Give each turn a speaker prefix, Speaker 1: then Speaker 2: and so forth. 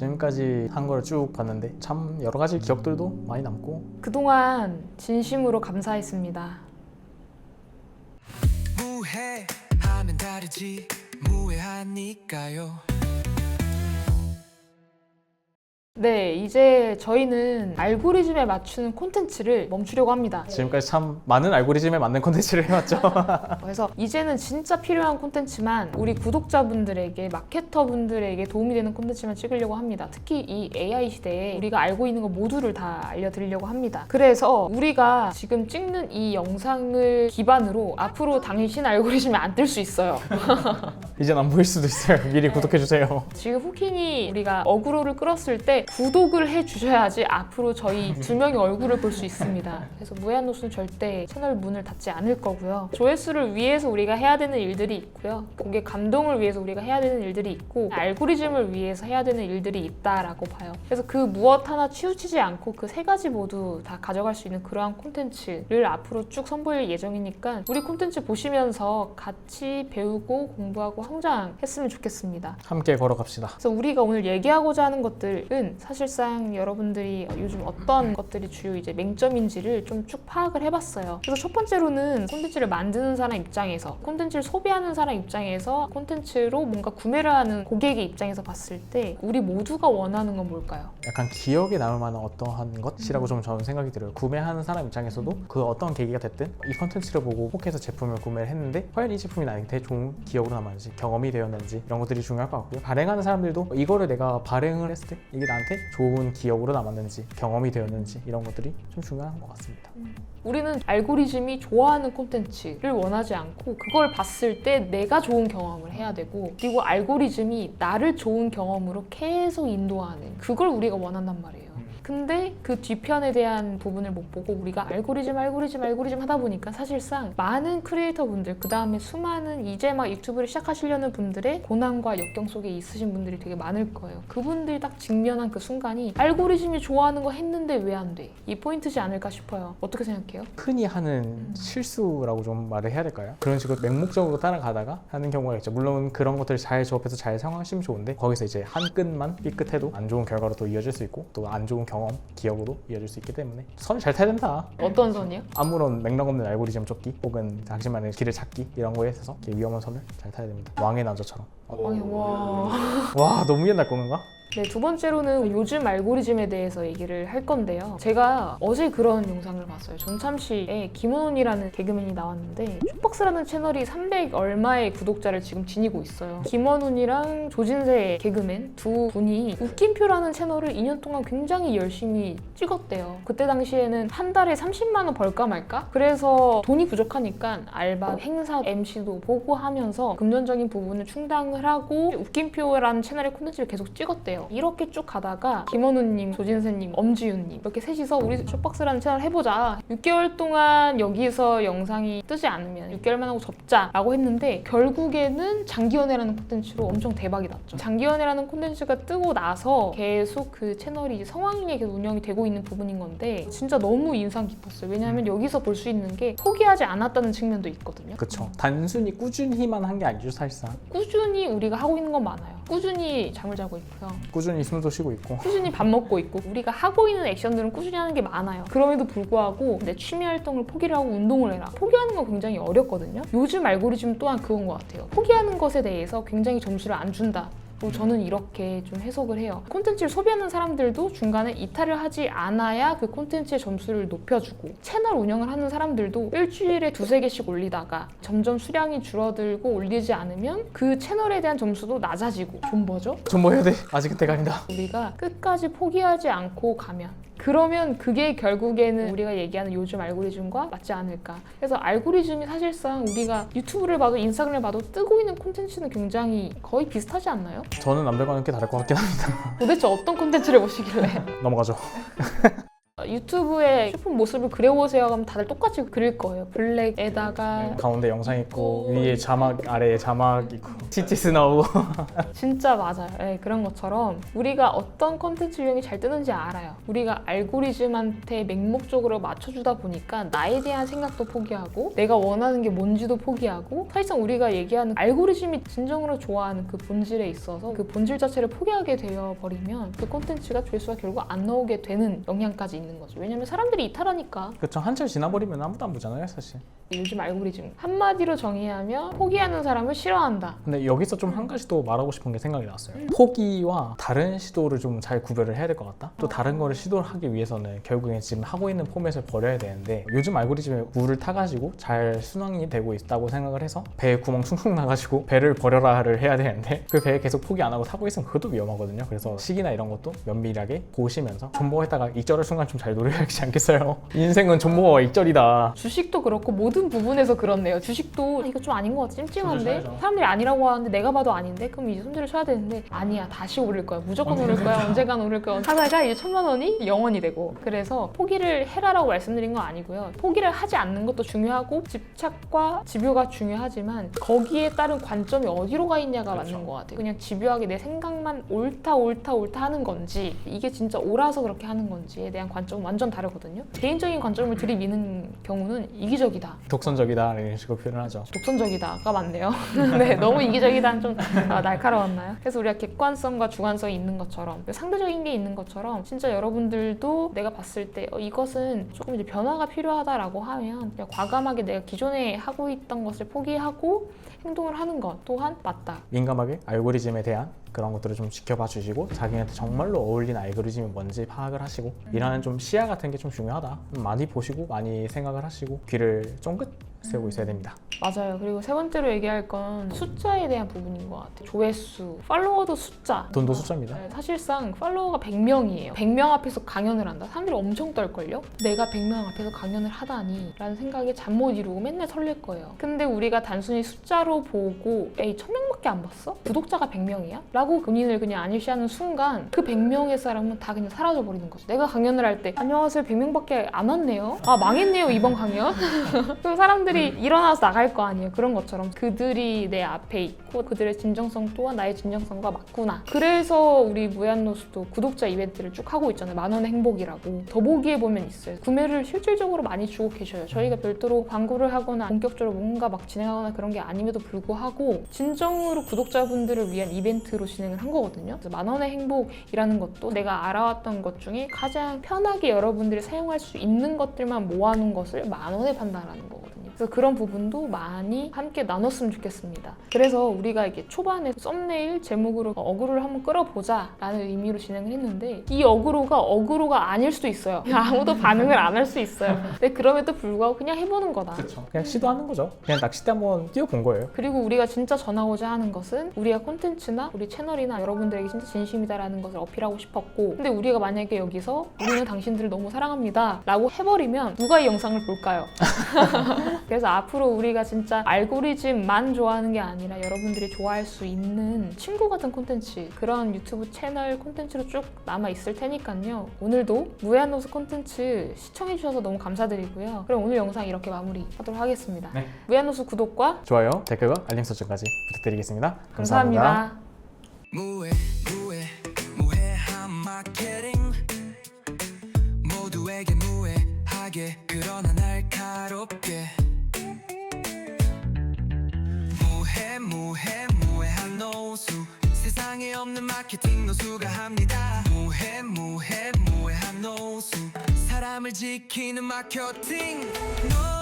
Speaker 1: 지금까지 한 걸 쭉 봤는데 참 여러 가지 기억들도 많이 남고
Speaker 2: 그동안 진심으로 감사했습니다.
Speaker 3: 무해하면 다르지 무해하니까요
Speaker 2: 네, 이제 저희는 알고리즘에 맞추는 콘텐츠를 멈추려고 합니다.
Speaker 1: 지금까지 참 많은 알고리즘에 맞는 콘텐츠를 해왔죠.
Speaker 2: 그래서 이제는 진짜 필요한 콘텐츠만 우리 구독자분들에게 마케터분들에게 도움이 되는 콘텐츠만 찍으려고 합니다. 특히 이 AI 시대에 우리가 알고 있는 거 모두를 다 알려드리려고 합니다. 그래서 우리가 지금 찍는 이 영상을 기반으로 앞으로 당신 알고리즘에 안 뜰 수 있어요.
Speaker 1: 이젠 안 보일 수도 있어요. 미리 구독해주세요.
Speaker 2: 지금 후킹이 우리가 어그로를 끌었을 때 구독을 해주셔야지 앞으로 저희 두 명의 얼굴을 볼 수 있습니다. 그래서 무해한노수는 절대 채널 문을 닫지 않을 거고요. 조회수를 위해서 우리가 해야 되는 일들이 있고요. 고객 감동을 위해서 우리가 해야 되는 일들이 있고 알고리즘을 위해서 해야 되는 일들이 있다라고 봐요. 그래서 그 무엇 하나 치우치지 않고 그 세 가지 모두 다 가져갈 수 있는 그러한 콘텐츠를 앞으로 쭉 선보일 예정이니까 우리 콘텐츠 보시면서 같이 배우고 공부하고 성장했으면 좋겠습니다.
Speaker 1: 함께 걸어갑시다.
Speaker 2: 그래서 우리가 오늘 얘기하고자 하는 것들은 사실상 여러분들이 요즘 어떤 것들이 주요 이제 맹점인지를 좀 쭉 파악을 해봤어요. 그래서 첫 번째로는 콘텐츠를 만드는 사람 입장에서, 콘텐츠를 소비하는 사람 입장에서, 콘텐츠로 뭔가 구매를 하는 고객의 입장에서 봤을 때 우리 모두가 원하는 건 뭘까요?
Speaker 1: 약간 기억에 남을 만한 어떠한 것이라고 좀 저는 생각이 들어요. 구매하는 사람 입장에서도 그 어떤 계기가 됐든 이 컨텐츠를 보고 혹해서 제품을 구매를 했는데 과연 이 제품이 나한테 좋은 기억으로 남았는지 경험이 되었는지 이런 것들이 중요할 것 같고요. 발행하는 사람들도 이거를 내가 발행을 했을 때 이게 나한테 좋은 기억으로 남았는지 경험이 되었는지 이런 것들이 좀 중요한 것 같습니다.
Speaker 2: 우리는 알고리즘이 좋아하는 콘텐츠를 원하지 않고 그걸 봤을 때 내가 좋은 경험을 해야 되고 그리고 알고리즘이 나를 좋은 경험으로 계속 인도하는 그걸 우리가 원한단 말이에요. 근데 그 뒤편에 대한 부분을 못 보고 우리가 알고리즘 알고리즘 알고리즘 하다 보니까 사실상 많은 크리에이터 분들 그 다음에 수많은 이제 막 유튜브를 시작하시려는 분들의 고난과 역경 속에 있으신 분들이 되게 많을 거예요. 그분들이 딱 직면한 그 순간이 알고리즘이 좋아하는 거 했는데 왜 안 돼? 이 포인트지 않을까 싶어요. 어떻게 생각해요?
Speaker 1: 흔히 하는 실수라고 좀 말을 해야 될까요? 그런 식으로 맹목적으로 따라가다가 하는 경우가 있죠. 물론 그런 것들을 잘 조합해서 잘 사용하시면 좋은데 거기서 이제 한 끈만 삐끗해도 안 좋은 결과로 또 이어질 수 있고 또 안 좋은 경 험, 기억으로 이어질 수 있기 때문에 선을 잘 타야 된다.
Speaker 2: 어떤 선이요?
Speaker 1: 아무런 맥락 없는 알고리즘 쫓기 혹은 당신만의 길을 찾기 이런 거에 있어서 이렇게 위험한 선을 잘 타야 됩니다. 왕의 난저처럼.
Speaker 2: 아니, 와.
Speaker 1: 와 너무 옛날 건가?
Speaker 2: 네, 두 번째로는 요즘 알고리즘에 대해서 얘기를 할 건데요. 제가 어제 그런 영상을 봤어요. 전참시에 김원훈이라는 개그맨이 나왔는데 슈박스라는 채널이 300 얼마의 구독자를 지금 지니고 있어요. 김원훈이랑 조진세 개그맨 두 분이 웃김표라는 채널을 2년 동안 굉장히 열심히 찍었대요. 그때 당시에는 한 달에 30만 원 벌까 말까? 그래서 돈이 부족하니까 알바, 행사, MC도 보고 하면서 금전적인 부분을 충당을 하고 웃김표라는 채널의 콘텐츠를 계속 찍었대요. 이렇게 쭉 가다가 김원우님, 조진세님, 엄지윤님 이렇게 셋이서 우리 쇼박스라는 채널 해보자. 6개월 동안 여기서 영상이 뜨지 않으면 6개월만 하고 접자라고 했는데 결국에는 장기연애라는 콘텐츠로 엄청 대박이 났죠. 장기연애라는 콘텐츠가 뜨고 나서 계속 그 채널이 성황리에 계속 운영이 되고 있는 부분인 건데 진짜 너무 인상 깊었어요. 왜냐하면 여기서 볼 수 있는 게 포기하지 않았다는 측면도 있거든요.
Speaker 1: 그쵸. 단순히 꾸준히만 한 게 아니죠 사실상.
Speaker 2: 꾸준히 우리가 하고 있는 건 많아요. 꾸준히 잠을 자고 있고요.
Speaker 1: 꾸준히 숨도 쉬고 있고.
Speaker 2: 꾸준히 밥 먹고 있고 우리가 하고 있는 액션들은 꾸준히 하는 게 많아요. 그럼에도 불구하고 내 취미 활동을 포기를 하고 운동을 해라. 포기하는 건 굉장히 어렵거든요. 요즘 알고리즘 또한 그건 것 같아요. 포기하는 것에 대해서 굉장히 점수를 안 준다. 고 저는 이렇게 좀 해석을 해요. 콘텐츠를 소비하는 사람들도 중간에 이탈을 하지 않아야 그 콘텐츠의 점수를 높여주고 채널 운영을 하는 사람들도 일주일에 두세 개씩 올리다가 점점 수량이 줄어들고 올리지 않으면 그 채널에 대한 점수도 낮아지고 존버죠?
Speaker 1: 좀뭐 해야 돼? 아직 그때가 아니다.
Speaker 2: 우리가 끝까지 포기하지 않고 가면 그러면 그게 결국에는 우리가 얘기하는 요즘 알고리즘과 맞지 않을까. 그래서 알고리즘이 사실상 우리가 유튜브를 봐도 인스타그램을 봐도 뜨고 있는 콘텐츠는 굉장히 거의 비슷하지 않나요?
Speaker 1: 저는 남들과는 꽤 다를 것 같긴 합니다.
Speaker 2: 도대체 어떤 콘텐츠를 보시길래?
Speaker 1: 넘어가죠.
Speaker 2: 유튜브에 슈품 모습을 그려보세요 하면 다들 똑같이 그릴 거예요. 블랙에다가
Speaker 1: 가운데 영상 있고
Speaker 2: 오.
Speaker 1: 위에 자막 아래에 자막 있고 티티스 나오고
Speaker 2: 진짜 맞아요. 예, 그런 것처럼 우리가 어떤 컨텐츠 유형이 잘 뜨는지 알아요. 우리가 알고리즘한테 맹목적으로 맞춰주다 보니까 나에 대한 생각도 포기하고 내가 원하는 게 뭔지도 포기하고 사실상 우리가 얘기하는 알고리즘이 진정으로 좋아하는 그 본질에 있어서 그 본질 자체를 포기하게 되어 버리면 그 컨텐츠가 조회수가 결국 안 나오게 되는 영향까지 있는 거죠. 왜냐면 사람들이 이탈하니까.
Speaker 1: 그쵸. 한철 지나버리면 아무도 안 보잖아요 사실.
Speaker 2: 요즘 알고리즘 한마디로 정의하면 포기하는 사람을 싫어한다.
Speaker 1: 근데 여기서 좀 한 가지 또 말하고 싶은 게 생각이 났어요. 포기와 다른 시도를 좀 잘 구별을 해야 될 것 같다? 또 다른 거를 시도를 하기 위해서는 결국엔 지금 하고 있는 포맷을 버려야 되는데 요즘 알고리즘에 물을 타가지고 잘 순환이 되고 있다고 생각을 해서 배에 구멍 숭숭 나가지고 배를 버려라를 해야 되는데 그 배에 계속 포기 안 하고 타고 있으면 그것도 위험하거든요. 그래서 시기나 이런 것도 면밀하게 보시면서 존버했다가 익절할 순간 좀 잘 노려야 하지 않겠어요 인생은 존버와 익절이다
Speaker 2: 주식도 그렇고 모든 부분에서 그렇네요. 주식도 이거 좀 아닌 것 같아. 찜찜한데
Speaker 1: 손절 쳐야죠.
Speaker 2: 사람들이 아니라고 하는데 내가 봐도 아닌데 그럼 이제 손절을 쳐야 되는데 아니야 다시 오를 거야. 무조건 오를 거야. 언젠간 오를 거야. 하다가 이제 천만 원이 영원이 되고 그래서 포기를 해라라고 말씀드린 건 아니고요. 포기를 하지 않는 것도 중요하고 집착과 집요가 중요하지만 거기에 따른 관점이 어디로 가 있냐가
Speaker 1: 그렇죠.
Speaker 2: 맞는 것 같아요. 그냥 집요하게 내 생각만 옳다 옳다 옳다 하는 건지 이게 진짜 옳아서 그렇게 하는 건지에 대한 관점 은 완전 다르거든요. 개인적인 관점을 들이미는 경우는 이기적이다.
Speaker 1: 독선적이다 이런 식으로 표현하죠
Speaker 2: 독선적이다가 맞네요. 네, 너무 이기적이다는 좀 아, 날카로웠나요? 그래서 우리가 객관성과 주관성이 있는 것처럼 상대적인 게 있는 것처럼 진짜 여러분들도 내가 봤을 때 어, 이것은 조금 이제 변화가 필요하다라고 하면 그냥 과감하게 내가 기존에 하고 있던 것을 포기하고 행동을 하는 것 또한 맞다.
Speaker 1: 민감하게 알고리즘에 대한 그런 것들을 좀 지켜봐 주시고 자기한테 정말로 어울리는 알고리즘이 뭔지 파악을 하시고 이라는 좀 시야 같은 게 좀 중요하다 좀 많이 보시고 많이 생각을 하시고 귀를 쫑긋 세우고 있어야 됩니다
Speaker 2: 맞아요. 그리고 세 번째로 얘기할 건 숫자에 대한 부분인 것 같아요. 조회수, 팔로워도 숫자.
Speaker 1: 돈도 숫자입니다
Speaker 2: 네, 사실상 팔로워가 100명이에요. 100명 앞에서 강연을 한다. 사람들이 엄청 떨걸요? 내가 100명 앞에서 강연을 하다니 라는 생각에 잠 못 이루고 맨날 설렐 거예요. 근데 우리가 단순히 숫자로 보고 에이 1000명 밖에 안 봤어? 구독자가 100명이야? 라고 본인을 그냥 안일시하는 순간 그 100명의 사람은 다 그냥 사라져 버리는 거죠. 내가 강연을 할 때 안녕하세요 100명밖에 안 왔네요. 아 망했네요 이번 강연. 그럼 사람들이 일어나서 나갈 거 아니에요. 그런 것처럼 그들이 내 앞에 있고 그들의 진정성 또한 나의 진정성과 맞구나. 그래서 우리 무한노스도 구독자 이벤트를 쭉 하고 있잖아요. 만 원의 행복이라고. 더보기에 보면 있어요. 구매를 실질적으로 많이 주고 계셔요. 저희가 별도로 광고를 하거나 본격적으로 뭔가 막 진행하거나 그런 게 아님에도 불구하고 진정 으로 구독자분들을 위한 이벤트로 진행을 한 거거든요. 만 원의 행복이라는 것도 내가 알아왔던 것 중에 가장 편하게 여러분들이 사용할 수 있는 것들만 모아놓은 것을 만 원에 판다라는 거거든요. 그래서 그런 부분도 많이 함께 나눴으면 좋겠습니다. 그래서 우리가 이게 초반에 썸네일 제목으로 어그로를 한번 끌어보자 라는 의미로 진행을 했는데 이 어그로가 어그로가 아닐 수도 있어요. 아무도 반응을 안 할 수 있어요. 근데 그럼에도 불구하고 그냥 해보는 거다.
Speaker 1: 그냥 시도하는 거죠 그냥 낚싯대 한번 뛰어본 거예요
Speaker 2: 그리고 우리가 진짜 전하고자 하는 것은 우리가 콘텐츠나 우리 채널이나 여러분들에게 진짜 진심이다라는 것을 어필하고 싶었고 근데 우리가 만약에 여기서 우리는 당신들을 너무 사랑합니다 라고 해버리면 누가 이 영상을 볼까요? 그래서 앞으로 우리가 진짜 알고리즘만 좋아하는 게 아니라 여러분들이 좋아할 수 있는 친구 같은 콘텐츠 그런 유튜브 채널 콘텐츠로 쭉 남아 있을 테니까요. 오늘도 무해한노스 콘텐츠 시청해 주셔서 너무 감사드리고요. 그럼 오늘 영상 이렇게 마무리하도록 하겠습니다.
Speaker 1: 네.
Speaker 2: 무해한노스 구독과
Speaker 1: 좋아요 댓글과 알림 설정까지 부탁드리겠습니다.
Speaker 2: 감사합니다.
Speaker 3: 무 노수가 합니다. 무해 무해 무해한 노수. 사람을 지키는 마케팅. 노